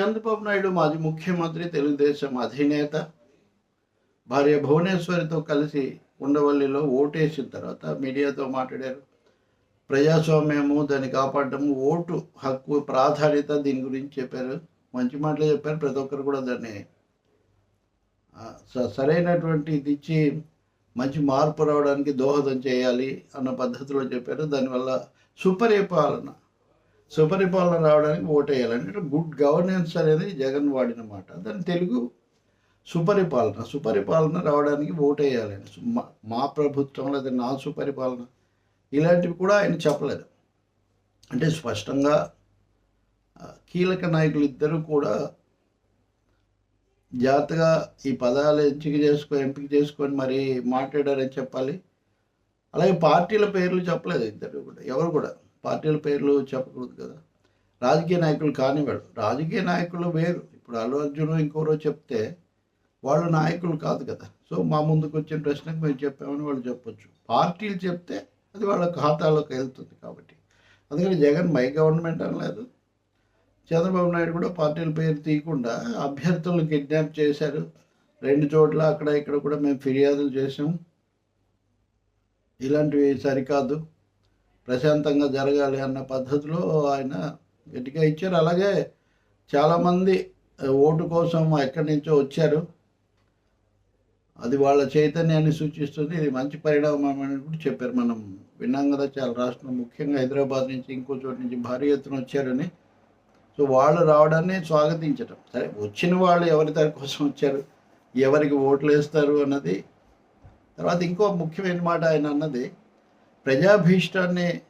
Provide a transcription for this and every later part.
చంద్రబాబు నాయుడు మాజీ ముఖ్యమంత్రి తెలుగుదేశం అధినేత. భార్య భువనేశ్వరితో కలిసి ఉండవల్లిలో ఓటేసిన తర్వాత మీడియాతో మాట్లాడారు. ప్రజాస్వామ్యము దాన్ని కాపాడటము ఓటు హక్కు ప్రాధాన్యత దీని గురించి చెప్పారు. మంచి మాటలు చెప్పారు. ప్రతి ఒక్కరు కూడా దాన్ని స- సరైనటువంటి ఇది ఇచ్చి మంచి మార్పు రావడానికి దోహదం చేయాలి అన్న పద్ధతిలో చెప్పారు. దానివల్ల సుపరిపాలన సుపరిపాలన రావడానికి ఓటేయాలంటే గుడ్ గవర్నెన్స్ అనేది జగన్ వాడిన మాట. దాని తెలుగు సుపరిపాలన సుపరిపాలన రావడానికి ఓటేయాలని సు- మా- ప్రభుత్వం లేదా నా సుపరిపాలన ఇలాంటివి కూడా ఆయన చెప్పలేదు. అంటే స్పష్టంగా కీలక నాయకులు ఇద్దరు కూడా జాగ్రత్తగా ఈ పదాలు ఎంపిక చేసుకొని ఎంపిక చేసుకొని మరి మాట్లాడారని చెప్పాలి. అలాగే పార్టీల పేర్లు చెప్పలేదు ఇద్దరు కూడా ఎవరు కూడా. పార్టీల పేర్లు చెప్పకూడదు కదా. రాజకీయ నాయకులు కానివాడు రాజకీయ నాయకులు వేరు. ఇప్పుడు అల్లు అర్జున్ ఇంకోరో చెప్తే వాళ్ళు నాయకులు కాదు కదా. సో మా ముందుకు వచ్చిన ప్రశ్నకు మేము చెప్పామని వాళ్ళు చెప్పొచ్చు. పార్టీలు చెప్తే అది వాళ్ళ ఖాతాలోకి వెళ్తుంది కాబట్టి. అందుకని జగన్ మై గవర్నమెంట్ అనలేదు. చంద్రబాబు నాయుడు కూడా పార్టీల పేరు తీయకుండా అభ్యర్థులను కిడ్నాప్ చేశారు. రెండు చోట్ల అక్కడ ఇక్కడ కూడా మేము ఫిర్యాదులు చేసాం ఇలాంటివి సరికాదు. ప్రశాంతంగా జరగాలి అన్న పద్ధతిలో ఆయన గట్టిగా ఇచ్చారు. అలాగే చాలామంది ఓటు కోసం ఎక్కడి నుంచో వచ్చారు. అది వాళ్ళ చైతన్యాన్ని సూచిస్తుంది. ఇది మంచి పరిణామం అని కూడా చెప్పారు. మనం విన్నాం కదా చాలా రాష్ట్రం ముఖ్యంగా హైదరాబాద్ నుంచి ఇంకో చోటు నుంచి భారీ ఎత్తున వచ్చారని. సో వాళ్ళు రావడాన్ని స్వాగతించటం. సరే వచ్చిన వాళ్ళు ఎవరి దారి కోసం వచ్చారు? ఎవరికి ఓట్లు వేస్తారు అన్నది. తర్వాత ఇంకో ముఖ్యమైన మాట ఆయన అన్నది ప్రజాభీష్టాన్ని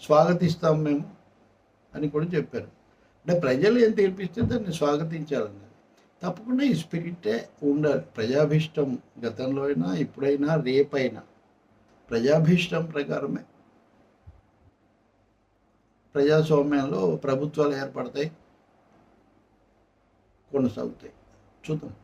స్వాగతిస్తాం మేము అని కూడా చెప్పారు. అంటే ప్రజలు ఏం తీర్పిస్తే దాన్ని స్వాగతించాలన్నది. తప్పకుండా ఈ స్పిరిటే ఉండాలి. ప్రజాభీష్టం గతంలో అయినా ఇప్పుడైనా రేపైనా. ప్రజాభీష్టం ప్రకారమే. ప్రజాస్వామ్యంలో ప్రభుత్వాలు ఏర్పడతాయి కొనసాగుతాయి. చూద్దాం.